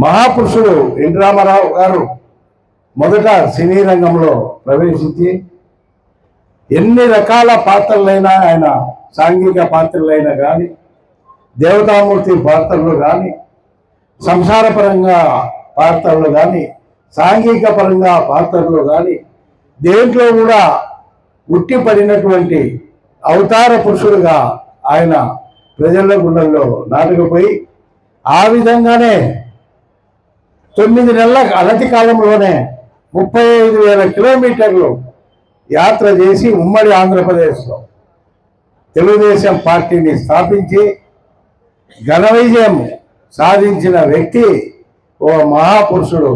మహాపురుషుడు ఎన్ రామారావు గారు మొదట సినీ రంగంలో ప్రవేశించి ఎన్ని రకాల పాత్రలైనా ఆయన సాంఘిక పాత్రలైనా కానీ దేవతామూర్తి పాత్రలు కానీ సంసారపరంగా పాత్రలు కానీ సాంఘిక పరంగా పాత్రలు కానీ దేంట్లో కూడా ఉట్టి పడినటువంటి అవతార పురుషుడుగా ఆయన ప్రజల గుండెల్లో నాటుకుపోయి ఆ విధంగానే తొమ్మిది నెలల అనతి కాలంలోనే ముప్పై ఐదు వేల కిలోమీటర్లు యాత్ర చేసి ఉమ్మడి ఆంధ్రప్రదేశ్లో తెలుగుదేశం పార్టీని స్థాపించి ఘన విజయం సాధించిన వ్యక్తి ఓ మహాపురుషుడు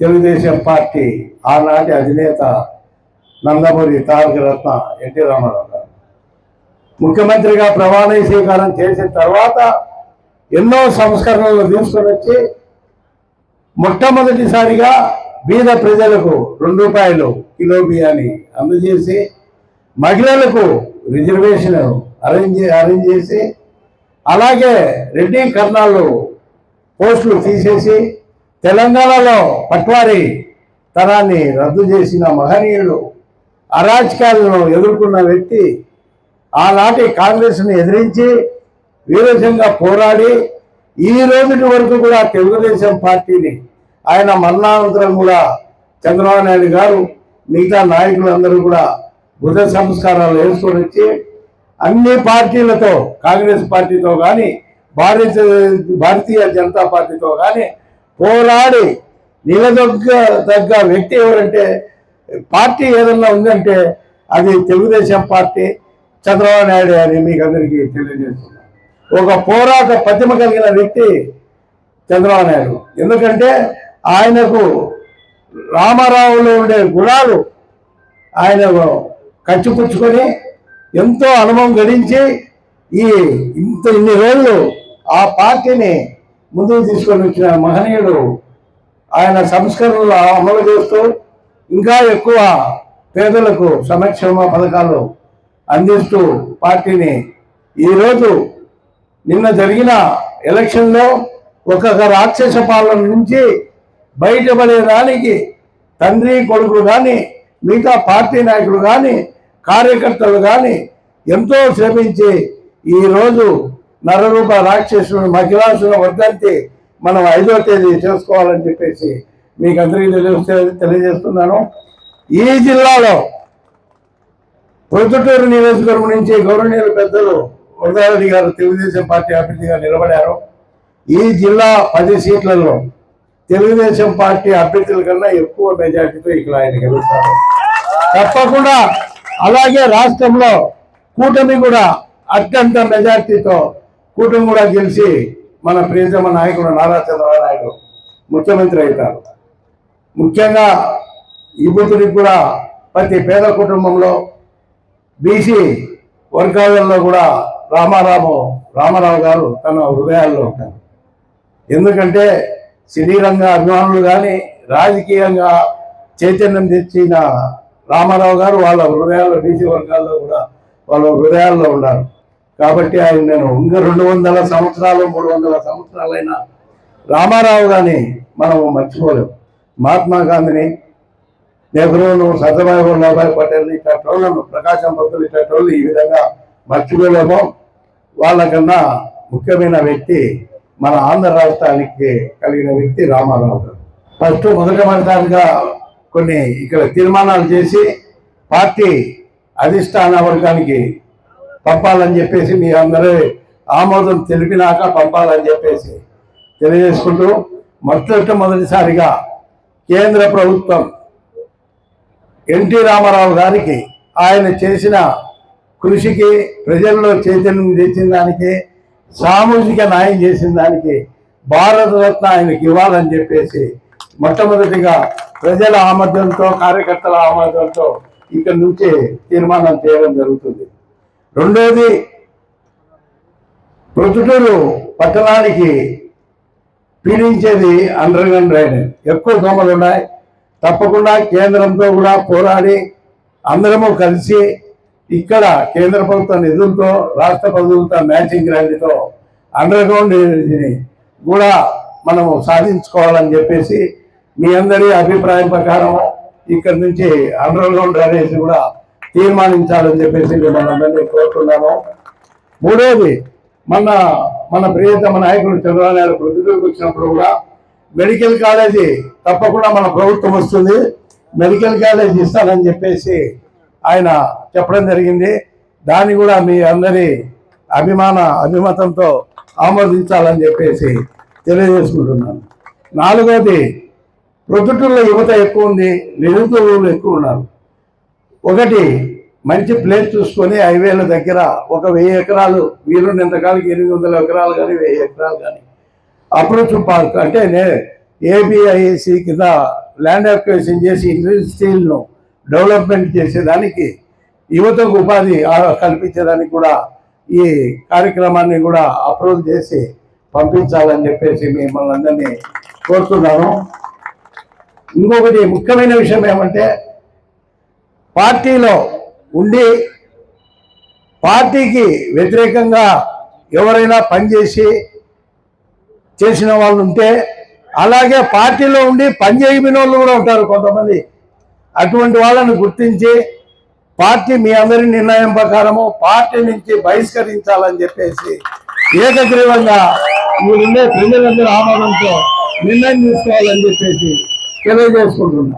తెలుగుదేశం పార్టీ ఆనాటి అధినేత నందమూరి తారక రత్న ఎన్టీ రామారావు గారు. ముఖ్యమంత్రిగా ప్రమాణ స్వీకారం చేసిన తర్వాత ఎన్నో సంస్కరణలు తీసుకొని వచ్చి మొట్టమొదటిసారిగా బీద ప్రజలకు రెండు రూపాయలు కిలో బియ్యాన్ని అందజేసి మహిళలకు రిజర్వేషన్ అరేంజ్ అరేంజ్ చేసి అలాగే రెడ్డి కర్ణాలు పోస్టులు తీసేసి తెలంగాణలో పట్వారి తరాన్ని రద్దు చేసిన మహనీయుడు అరాచకాలను ఎదుర్కొన్న వ్యక్తి ఆనాటి కాంగ్రెస్ని ఎదిరించి వీరజంగా పోరాడి ఈ రోజుటి వరకు కూడా తెలుగుదేశం పార్టీని ఆయన మరణానంతరం కూడా చంద్రబాబు నాయుడు గారు మిగతా నాయకులందరూ కూడా బుధ సంస్కారాలు వేసుకొని వచ్చి అన్ని పార్టీలతో కాంగ్రెస్ పార్టీతో కానీ భారత భారతీయ జనతా పార్టీతో కానీ పోరాడి నిలదొగ్గ తగ్గ వ్యక్తి ఎవరంటే పార్టీ ఏదన్నా ఉందంటే అది తెలుగుదేశం పార్టీ. చంద్రబాబు నాయుడు అని మీకు అందరికీ తెలియజేస్తుంది ఒక పోరాట ప్రతిమ కలిగిన వ్యక్తి చంద్రబాబు నాయుడు. ఎందుకంటే ఆయనకు రామారావులో ఉండే గుణాలు ఆయన కచ్చిపుచ్చుకొని ఎంతో అనుభవం గడించి ఈ ఇంత ఇన్ని రోజులు ఆ పార్టీని ముందుకు తీసుకొని వచ్చిన మహనీయుడు ఆయన సంస్కరణలు అమలు చేస్తూ ఇంకా ఎక్కువ పేదలకు సంక్షేమ పథకాలు అందిస్తూ పార్టీని ఈరోజు నిన్న జరిగిన ఎలక్షన్లో ఒక్కొక్క రాక్షస పాలన నుంచి బయటపడేదానికి తండ్రి కొడుకులు కానీ మిగతా పార్టీ నాయకులు కానీ కార్యకర్తలు కానీ ఎంతో శ్రమించి ఈరోజు నరరూప రాక్షసుని మహిళాసుల వర్ధంతి మనం ఐదో తేదీ చేసుకోవాలని చెప్పేసి మీకు అందరికీ తెలియజే తెలియజేస్తున్నాను. ఈ జిల్లాలో ప్రొద్దుటూరు నియోజకవర్గం నుంచి గౌరవనీయులు పెద్దలు వరదారెడ్డి గారు తెలుగుదేశం పార్టీ అభ్యర్థిగా నిలబడారు. ఈ జిల్లా పది సీట్లలో తెలుగుదేశం పార్టీ అభ్యర్థుల కన్నా ఎక్కువ మెజార్టీతో ఇక్కడ ఆయన గెలుస్తారు. తప్పకుండా అలాగే రాష్ట్రంలో కూటమి కూడా అత్యంత మెజార్టీతో కూటమి కూడా గెలిచి మన ప్రియతమ నాయకుడు నారా చంద్రబాబు నాయుడు ముఖ్యమంత్రి అవుతారు. ముఖ్యంగా యువతుడికి కూడా ప్రతి పేద కుటుంబంలో బీసీ వర్గాలలో కూడా రామారావు రామారావు గారు తన హృదయాల్లో ఉంటారు. ఎందుకంటే సినీ రంగ అభిమానులు కానీ రాజకీయంగా చైతన్యం తెచ్చిన రామారావు గారు వాళ్ళ హృదయాల్లో బీసీ వర్గాల్లో కూడా వాళ్ళ హృదయాల్లో ఉన్నారు. కాబట్టి ఆయన నేను ఇంకా రెండు వందల సంవత్సరాలు మూడు వందల సంవత్సరాలైన రామారావు గారిని మనం మర్చిపోలేము మహాత్మా గాంధీని నెహ్రూను సర్దాబాయి వల్లభాయ్ పటేల్ టోళ్ళను ప్రకాశం భక్తులు టోళ్ళు ఈ విధంగా మర్చిపోలేము. వాళ్ళకన్నా ముఖ్యమైన వ్యక్తి మన ఆంధ్ర రాష్ట్రానికి కలిగిన వ్యక్తి రామారావు గారు. ఫస్ట్ మొదటిసారిగా కొన్ని ఇక్కడ తీర్మానాలు చేసి పార్టీ అధిష్టాన వర్గానికి పంపాలని చెప్పేసి మీ అందరూ ఆమోదం తెలిపినాక పంపాలని చెప్పేసి తెలియజేసుకుంటూ మొట్టమొదటి మొదటిసారిగా కేంద్ర ప్రభుత్వం ఎన్టీ రామారావు గారికి ఆయన చేసిన కృషికి ప్రజల్లో చైతన్యం తెచ్చిన దానికి సామూహిక న్యాయం చేసిన దానికి భారతరత్న ఆయనకి ఇవ్వాలని చెప్పేసి మొట్టమొదటిగా ప్రజల ఆమోదంతో కార్యకర్తల ఆమోదంతో ఇక్కడ నుంచి తీర్మానం చేయడం జరుగుతుంది. రెండోది ప్రొద్దుటూరు పట్టణానికి పీడించేది అండర్ గ్రౌండ్ డ్రైనేజ్. ఎక్కువ దోమలు ఉన్నాయి. తప్పకుండా కేంద్రంతో కూడా పోరాడి అందరము కలిసి ఇక్కడ కేంద్ర ప్రభుత్వ నిధులతో రాష్ట్ర ప్రభుత్వ మ్యాచింగ్ గ్రాంట్తో అండర్ గ్రౌండ్ కూడా మనము సాధించుకోవాలని చెప్పేసి మీ అందరి అభిప్రాయం ప్రకారం ఇక్కడి నుంచి అండర్ గ్రౌండ్ డ్రైనేజ్ కూడా తీర్మానించాలని చెప్పేసి మిమ్మల్ని అందరినీ కోరుతున్నాము. మూడవది మన మన ప్రియతమ నాయకుడు చంద్రబాబు నాయుడు ప్రతిలోకి వచ్చినప్పుడు కూడా మెడికల్ కాలేజీ తప్పకుండా మన ప్రభుత్వం వస్తుంది. మెడికల్ కాలేజీ ఇస్తానని చెప్పేసి ఆయన చెప్పడం జరిగింది. దాన్ని కూడా మీ అందరి అభిమాన అభిమతంతో ఆమోదించాలని చెప్పేసి తెలియజేసుకుంటున్నాను. నాలుగోది ప్రొద్దుటూరులో యువత ఎక్కువ ఉంది నిరుద్యోగులు ఎక్కువ ఉన్నారు. ఒకటి మంచి ప్లేస్ చూసుకొని హైవేల దగ్గర ఒక వెయ్యి ఎకరాలు వీలున్నంతకాలకి ఎనిమిది వందల ఎకరాలు కానీ వెయ్యి ఎకరాలు కానీ అప్రోచ్ పార్క్ అంటే ఏబిఐసి కింద ల్యాండ్ అక్వేషన్ చేసి ఇండస్ట్రీలను డెవలప్మెంట్ చేసేదానికి యువతకు ఉపాధి కల్పించేదానికి కూడా ఈ కార్యక్రమాన్ని కూడా అప్రూవ్ చేసి పంపించాలని చెప్పేసి మిమ్మల్ని అందరినీ కోరుతున్నాను. ఇంకొకటి ముఖ్యమైన విషయం ఏమంటే పార్టీలో ఉండి పార్టీకి వ్యతిరేకంగా ఎవరైనా పనిచేసి చేసిన వాళ్ళు ఉంటే అలాగే పార్టీలో ఉండి పనిచేయని వాళ్ళు కూడా ఉంటారు కొంతమంది. అటువంటి వాళ్ళని గుర్తించి పార్టీ మీ అందరి నిర్ణయం ప్రకారము పార్టీ నుంచి బహిష్కరించాలని చెప్పేసి ఏకగ్రీవంగా మీరుండే ప్రజలందరూ ఆమోదంతో నిర్ణయం తీసుకోవాలని చెప్పేసి తెలియజేసుకుంటున్నాం.